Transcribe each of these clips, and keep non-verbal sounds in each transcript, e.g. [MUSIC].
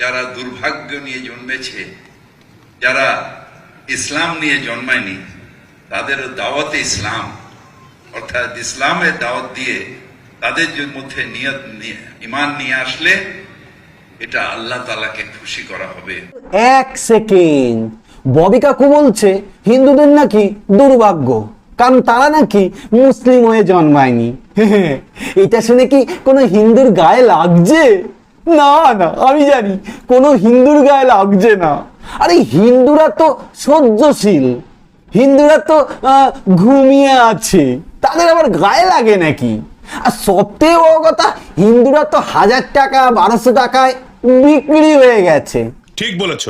যারা দুর্ভাগ্য নিয়ে জন্মেছে, যারা ইসলাম নিয়ে জন্মায়নি, তাদের দাওয়াতে ইসলাম, অর্থাৎ ইসলামের দাওয়াত দিয়ে তাদের মধ্যে নিয়ত নিয়ে, ইমান নিয়ে আসলে এটা আল্লাহ তালাকে খুশি করা হবে। এক সেকেন্ড। ববি কাকু বলছে, হিন্দুদের নাকি দুর্ভাগ্য, কারণ তারা নাকি মুসলিম হয়ে জন্মায়নি। [LAUGHS] এটা শুনে কি কোনো হিন্দুর গায়ে লাগছে? না না আমি জানি কোনো হিন্দুর গায়ে লাগছে না। আরে হিন্দুরা তো সহ্যশীল হিন্দুরা তো ঘুমিয়ে আছে তাদের আবার গায়ে লাগে নাকি? আর সবথেকে বড় কথা হিন্দুরা তো হাজার টাকা বারোশো টাকায় বিক্রি হয়ে গেছে। ঠিক বলেছ।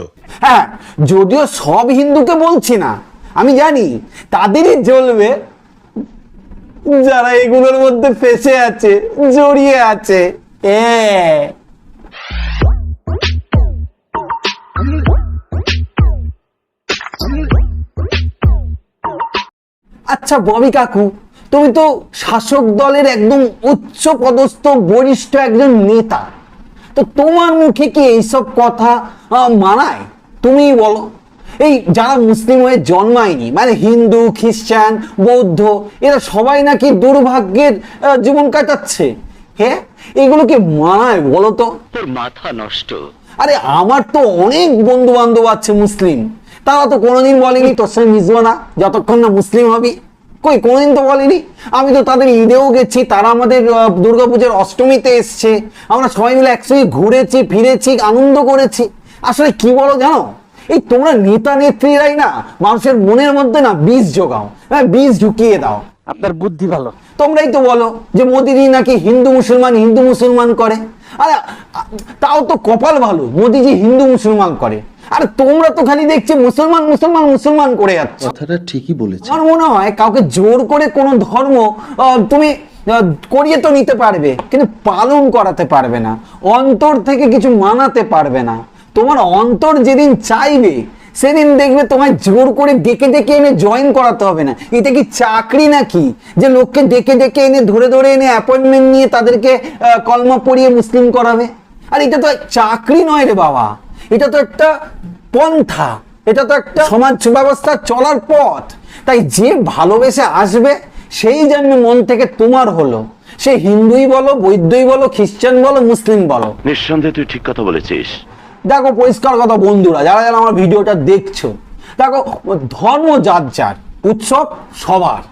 হ্যাঁ যদিও সব হিন্দুকে বলছি না আমি জানি তাদেরই জ্বলবে। যারা এগুলোর মধ্যে ফেসে আছে জড়িয়ে আছে এ। আচ্ছা ববি কাকু তুমি তো শাসক দলের একদম উচ্চ পদস্থ বরিষ্ঠ একজন নেতা। তো তোমার মুখে কি এইসব কথা মানায়? তুমি বলো। এই যারা মুসলিম হয়ে জন্মায়নি মানে হিন্দু খ্রিস্টান বৌদ্ধ এরা সবাই নাকি দুর্ভাগ্যের জীবন কাটাচ্ছে? হ্যাঁ এগুলোকে মানায় বলো তো? তোর মাথা নষ্ট। আরে আমার তো অনেক বন্ধু বান্ধব আছে মুসলিম। তারা তো কোনোদিন বলেনি তোর সঙ্গে মিশবো না যতক্ষণ না মুসলিম হবি। কই কোনোদিন তো বলেনি? আমি তো তাদের ঈদেও গেছি তারা আমাদের দুর্গাপূজার অষ্টমীতে এসছে। আমরা সবাই মিলে একসঙ্গে ঘুরেছি ফিরেছি আনন্দ করেছি। আসলে কি বলো জানো? এই তোমরা নেতা নেত্রীরাই না মানুষের মনের মধ্যে না বীজ যোগাও হ্যাঁ বীজ ঢুকিয়ে দাও। আপনার বুদ্ধি ভালো। তোমরাই তো বলো যে মোদিজি নাকি হিন্দু মুসলমান হিন্দু মুসলমান করে। আরে তাও তো কপাল ভালো মোদিজি হিন্দু মুসলমান করে। আরে তোমরা তো খালি দেখছি মুসলমান মুসলমান মুসলমান করে যাচ্ছ। কথাটা ঠিকই বলেছে। আমার মনে হয় কাউকে জোর করে কোনো ধর্ম তুমি করিয়ে তো নিতে পারবে কিন্তু পালন করাতে পারবে না অন্তর থেকে কিছু মানাতে পারবে না। তোমার অন্তর যেদিন চাইবে সেদিন দেখবে তোমায় জোর করে ডেকে ডেকে এনে জয়েন করাতে হবে না। এটা কি চাকরি নাকি? যে লোককে ডেকে ডেকে এনে ধরে ধরে এনে অ্যাপয়েন্টমেন্ট নিয়ে তাদেরকে কলমা পড়িয়ে মুসলিম করাবে? আর এটা তো চাকরি নয় রে বাবা। এটা তো একটা পন্থা এটা তো একটা সমাজ ব্যবস্থা চলার পথ। তাই যে ভালোবেসে আসবে সেই জন্য মন থেকে তোমার হলো। সে হিন্দুই বলো বৈদ্যই বলো খ্রিস্টান বলো মুসলিম বলো। নিঃসন্দেহে তুই ঠিক কথা বলেছিস। দেখো পরিষ্কার কথা বন্ধুরা যারা যারা আমার ভিডিওটা দেখছ দেখো ধর্ম যার যার উৎসব সবার।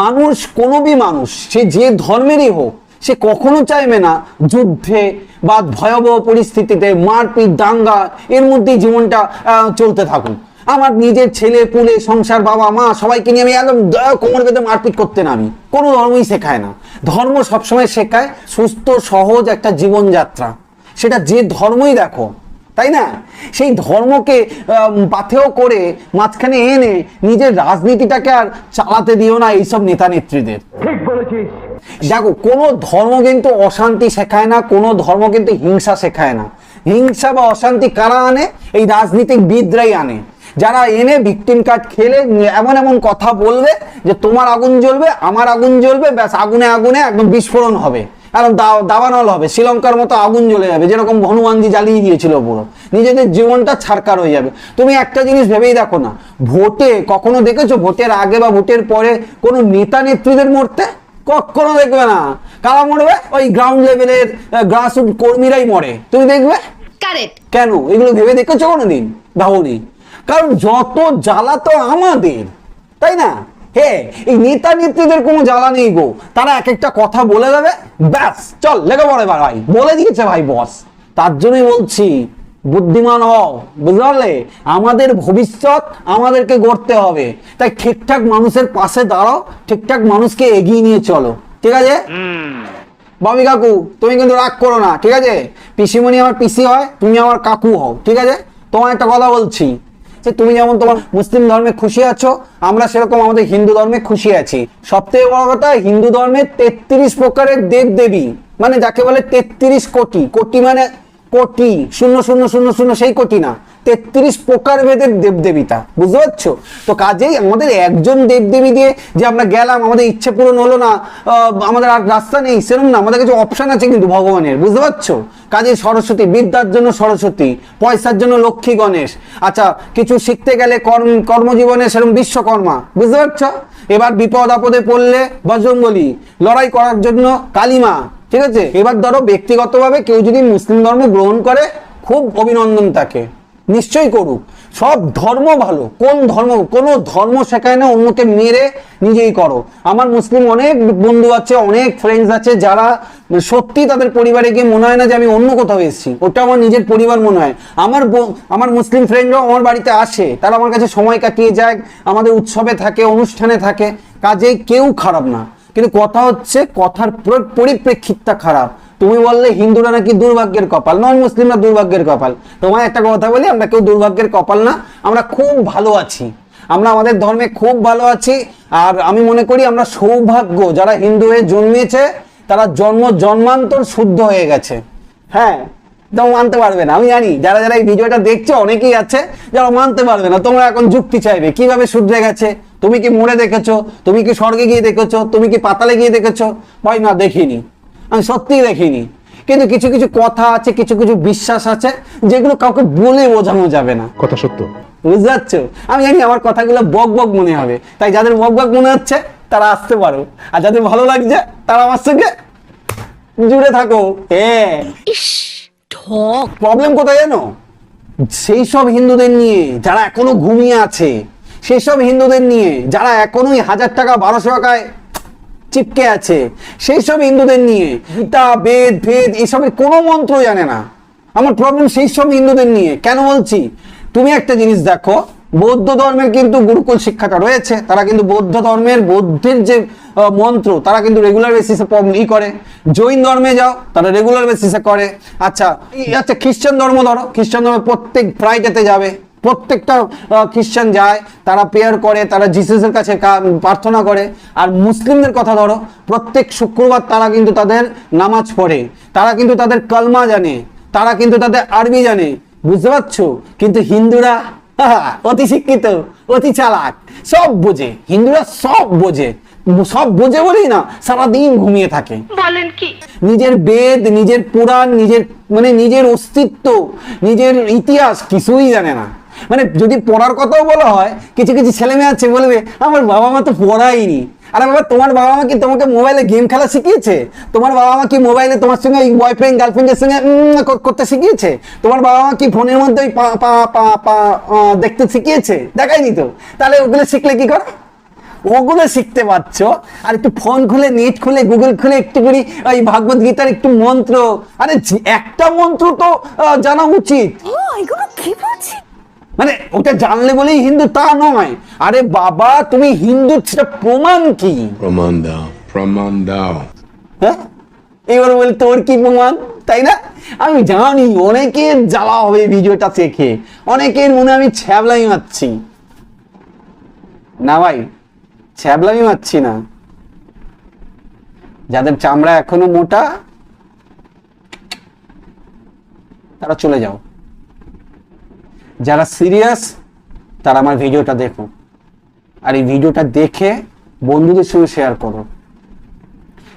মানুষ কোনো বি মানুষ সে যে ধর্মেরই হোক সে কখনো চাইবে না যুদ্ধে বা ভয়াবহ পরিস্থিতিতে মারপিট, দাঙ্গা, এর মধ্যেই জীবনটা চলতে থাকুন। আমার নিজের ছেলে, পুলে, সংসার, বাবা, মা, সবাইকে নিয়ে আমি একদম কোমর বেঁধে মারপিট করতে নামি। কোনো ধর্মই শেখায় না। ধর্ম সবসময় শেখায় সুস্থ, সহজ একটা জীবনযাত্রা। সেটা যে ধর্মই দেখো, তাই না? সেই ধর্মকে পাথেয় করে মাঝখানে এনে নিজের রাজনীতিটাকে আর চালাতে দিও না এইসব নেতা নেত্রীদের দেখো, কোনো ধর্ম কিন্তু অশান্তি শেখায় না, কোনো ধর্ম কিন্তু হিংসা শেখায় না। হিংসা বা অশান্তি কারা আনে? এই রাজনীতিকবিদরাই আনে। যারা এনে ভিকটিম কার্ড খেলে এমন এমন কথা বলবে যে তোমার আগুন জ্বলবে, আমার আগুন জ্বলবে, ব্যাস আগুনে আগুনে একদম বিস্ফোরণ হবে। দা- দাবানল হবে, শ্রীলঙ্কার মতো আগুন জ্বলে যাবে, যেরকম হনুমানজি জ্বালিয়ে দিয়েছিল পুরো। নিজেদের জীবনটা ছাড়কার হয়ে যাবে। তুমি একটা জিনিস ভেবেই দেখো না, ভোটে, কখনো দেখেছ ভোটের আগে বা ভোটের পরে কোনো নেতা নেত্রীদের মরতে? কখনো দেখবে না। কারা মরবে? ওই গ্রাউন্ড লেভেলের গ্রাসরুট কর্মীরাই মরে। তুমি দেখবে? কারেক্ট কেন? এগুলো ভেবে দেখেছ কোনোদিন? ভাবনি? কারণ যত জ্বালা তো আমাদের তাই না? হে এই নেতা নেত্রীদের কোনো জ্বালা নেই গো। তারা এক একটা কথা বলে দেবে ব্যাস চল লেগে পড়ে ভাই। বলে দিয়েছে ভাই বস তার জন্যই বলছি বুদ্ধিমান হও বুঝতে পারলে আমাদের ভবিষ্যৎ আমাদেরকে গড়তে হবে। তাই ঠিকঠাক মানুষের পাশে দাঁড়াও ঠিকঠাক মানুষকে এগিয়ে নিয়ে চলো ঠিক আছে? বাবি কাকু তুমি কিন্তু রাগ করো না ঠিক আছে? পিসিমণি আমার পিসি হয় তুমি আমার কাকু হও ঠিক আছে? তোমার একটা কথা বলছি যে তুমি যেমন তোমার মুসলিম ধর্মে খুশি আছো আমরা সেরকম আমাদের হিন্দু ধর্মে খুশি আছি। সব থেকে বড় কথা হিন্দু ধর্মে তেত্রিশ প্রকারের দেব দেবী মানে যাকে বলে তেত্রিশ কোটি। কোটি মানে কোটি, শূন্য শূন্য শূন্য শূন্য, সেই কোটি না। তেত্রিশ প্রকার ভেদের দেবদেবিতা, বুঝতে পারছ? তো কাজেই আমাদের একজন দেবদেবী দিয়ে যে আমরা গেলাম, আমাদের ইচ্ছে পূরণ হলো না আমাদের আর রাস্তা নেই, সেরকম না। আমাদের কাছে অপশন আছে কিন্তু ভগবানের, বুঝতে পারছ? কাজে সরস্বতী, বিদ্যার জন্য সরস্বতী, পয়সার জন্য লক্ষ্মী গণেশ। আচ্ছা কিছু শিখতে গেলে কর্ম, কর্মজীবনে সেরকম বিশ্বকর্মা, বুঝতে পারছ? এবার বিপদ আপদে পড়লে বজরঙ্গলি, লড়াই করার জন্য কালিমা ঠিক আছে? এবার ধরো ব্যক্তিগতভাবে কেউ যদি মুসলিম ধর্ম গ্রহণ করে, খুব অভিনন্দন তাকে। নিশ্চয়ই করুক। সব ধর্ম ভালো। কোন ধর্ম? কোনো ধর্ম শেখায় না অন্যকে মেরে নিজেই করো। আমার মুসলিম অনেক বন্ধু আছে, অনেক ফ্রেন্ডস আছে যারা সত্যি তাদের পরিবারে গিয়ে মনে হয় না যে আমি অন্য কোথাও এসেছি। ওটা আমার নিজের পরিবার মনে হয়। আমার আমার মুসলিম ফ্রেন্ডরাও আমার বাড়িতে আসে। তারা আমার কাছে সময় কাটিয়ে যায়, আমাদের উৎসবে থাকে, অনুষ্ঠানে থাকে। কাজে কেউ খারাপ না। কিন্তু কথা হচ্ছে, কথার পুরো পরিপ্রেক্ষিতটা খারাপ। তুমি বললে হিন্দুরা নাকি দুর্ভাগ্যের কপাল নন মুসলিমরা দুর্ভাগ্যের কপাল। তোমায় একটা কথা বলি, আমরা কেউ দুর্ভাগ্যের কপাল না, আমরা খুব ভালো আছি। আমরা আমাদের ধর্মে খুব ভালো আছি, আর আমি মনে করি আমরা সৌভাগ্য, যারা হিন্দু হয়ে জন্মিয়েছে তারা জন্ম জন্মান্তর শুদ্ধ হয়ে গেছে। হ্যাঁ। তোমরা মানতে পারবে না আমি জানি। যারা যারা এই ভিডিওটা দেখছ অনেকেই আছে যারা মানতে পারবে না তোমরা এখন যুক্তি চাইবে কীভাবে শুধরে গেছে? তুমি কি মরে দেখেছ? তুমি কি স্বর্গে গিয়ে দেখেছ? তুমি কি পাতালে গিয়ে দেখেছ? ভাই না দেখিনি। আমি সত্যিই দেখিনি। কিন্তু কিছু কিছু কথা আছে কিছু কিছু বিশ্বাস আছে যেগুলো কাউকে বলে বোঝানো যাবে না। কথা সত্য। বুঝতে পারছ আমি জানি আমার কথাগুলো বক বক মনে হবে। তাই যাদের বক বক মনে হচ্ছে তারা আসতে পারো। আর যাদের ভালো লাগছে তারা আমার সঙ্গে জুড়ে থাকো। হ্যাঁ। ঠক। প্রবলেম কোথায় জানো? সেই সব হিন্দুদের নিয়ে যারা এখনও ঘুমিয়ে আছে, সেই সব হিন্দুদের নিয়ে যারা এখনোই হাজার টাকা, বারোশো টাকায় চিপকে আছে, সেই সব হিন্দুদের নিয়ে গীতা, বেদ, ভেদ, এসবের কোনো মন্ত্র জানে না। আমার প্রবলেম সেই সব হিন্দুদের নিয়ে। কেন বলছি? তুমি একটা জিনিস দেখো, বৌদ্ধ ধর্মের কিন্তু গুরুকুল শিক্ষাটা রয়েছে, তারা কিন্তু বৌদ্ধ ধর্মের, বৌদ্ধের যে মন্ত্র, তারা কিন্তু রেগুলার বেসিসে ই করে। জৈন ধর্মে যাও, তারা রেগুলার বেসিসে করে। আচ্ছা আচ্ছা খ্রিস্টান ধর্ম ধরো। খ্রিস্টান ধর্মে প্রত্যেক ফ্রাইডেতে যাবে। প্রত্যেকটা খ্রিস্টান যায়, তারা প্রেয়ার করে, তারা জিসাসের কাছে প্রার্থনা করে। আর মুসলিমদের কথা ধরো, প্রত্যেক শুক্রবার তারা কিন্তু তাদের নামাজ পড়ে। তারা কিন্তু তাদের কলমা জানে। তারা কিন্তু তাদের আরবি জানে। বুঝতে পারছ? কিন্তু হিন্দুরা, [LAUGHS] অতি শিক্ষিত, অতি চালাক, সব বোঝে। হিন্দুরা সব বোঝে। সব বোঝে বলেই না সারাদিন ঘুমিয়ে থাকে। বলেন কি? নিজের বেদ নিজের পুরাণ নিজের মানে নিজের অস্তিত্ব নিজের ইতিহাস কিছুই জানে না। মানে যদি পড়ার কথাও বলা হয় কিছু কিছু ছেলে মেয়ে আছে বলবে আমার বাবা মা তো পড়াইনি আরে বাবা তোমার বাবা মা কি তোমাকে মোবাইলে গেম খেলা শিখিয়েছে? তোমার বাবা মা কি মোবাইলে তোমার সঙ্গে ওই বয়ফ্রেন্ড গার্লফ্রেন্ডের সঙ্গে করতে শিখিয়েছে? তোমার বাবা মা কি ফোনের মধ্যে ওই পা পা পা পা দেখতে শিখিয়েছে? দেখায়নি তো। তাহলে ওগুলো শিখলে কি করো? ওগুলো শিখতে পারছ? আর একটু ফোন খুলে নেট খুলে গুগল খুলে একটু করে ওই ভাগবত গীতার একটু মন্ত্র। আরে একটা মন্ত্র তো জানা উচিত। এগুলো কি বলছি? মানে ওটা জানলে বলেই হিন্দু তা নয়। আরে বাবা তুমি হিন্দু সেটা প্রমাণ কি? প্রমাণ দাও প্রমাণ দাও। হ্যাঁ? এবার বল তোর কি প্রমাণ? তাই না? আমি জানি অনেকের জ্বালা হবে ভিডিওটা দেখে। অনেকের মনে আমি ছ্যাবলাই মারছি। না ভাই ছ্যাবলামি মারছি না। যাদের চামড়া এখনও মোটা তারা চলে যাও। যারা সিরিয়াস তারা আমার ভিডিওটা দেখো। আর এই ভিডিওটা দেখে বন্ধুদের সঙ্গে শেয়ার করো।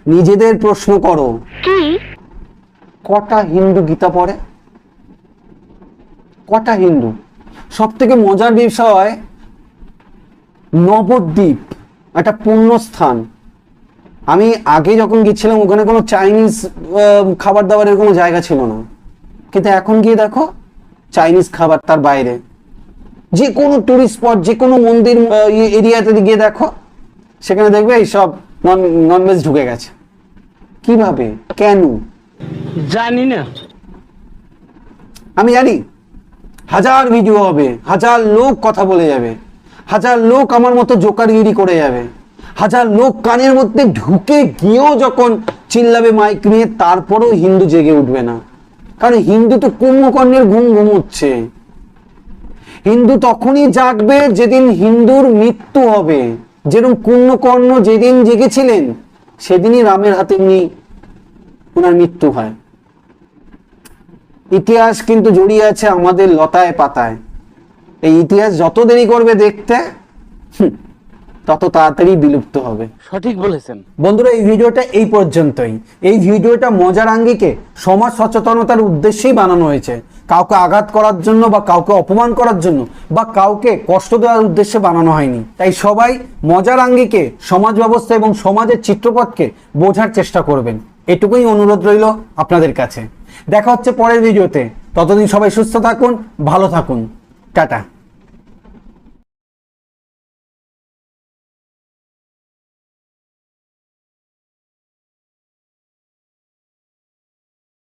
নিজেদের প্রশ্ন করো। কি? কটা হিন্দু গীতা পড়ে? কটা হিন্দু? সব থেকে মজার বিষয় নবদ্বীপ। একটা পুণ্যস্থান আমি আগে যখন গেছিলাম ওখানে কোনো চাইনিজ খাবার দাবারের কোনো জায়গা ছিল না। কিন্তু এখন গিয়ে দেখো চাইনিজ খাবার তার বাইরে। যে কোনো টুরিস্ট স্পট যে কোনো মন্দির এরিয়াতে গিয়ে দেখো সেখানে দেখবে এই সব নন ননভেজ ঢুকে গেছে। কীভাবে? কেন? জানি না। আমি জানি হাজার ভিডিও হবে হাজার লোক কথা বলে যাবে। হাজার লোক আমার মতো জোকারগিরি করে যাবে। হাজার লোক কানের মধ্যে ঢুকে গিয়েও যখন চিল্লাবে মাইক নিয়ে, তারপরেও হিন্দু জেগে উঠবে না। কারণ হিন্দু তো কুম্ভকর্ণের ঘুম ঘুমোচ্ছে। হিন্দু তখনই জাগবে যেদিন হিন্দুর মৃত্যু হবে। যেরকম কুম্ভকর্ণ যেদিন জেগেছিলেন, সেদিনই রামের হাতে উনি ওনার মৃত্যু হয়। ইতিহাস কিন্তু জড়িয়ে আছে আমাদের লতায় পাতায়। এই ইতিহাস যত দেরি করবে দেখতে হুম, তত তাড়াতাড়ি বিলুপ্ত হবে। সঠিক বলেছেন। বন্ধুরা এই ভিডিওটা এই পর্যন্তই। এই ভিডিওটা মজার আঙ্গিকে সমাজ সচেতনতার উদ্দেশ্যেই বানানো হয়েছে। কাউকে আঘাত করার জন্য বা কাউকে অপমান করার জন্য বা কাউকে কষ্ট দেওয়ার উদ্দেশ্যে বানানো হয়নি। তাই সবাই মজার আঙ্গিকে সমাজ ব্যবস্থা এবং সমাজের চিত্রপটকে বোঝার চেষ্টা করবেন। এটুকুই অনুরোধ রইল আপনাদের কাছে। দেখা হচ্ছে পরের ভিডিওতে। ততদিন সবাই সুস্থ থাকুন ভালো থাকুন। Tata.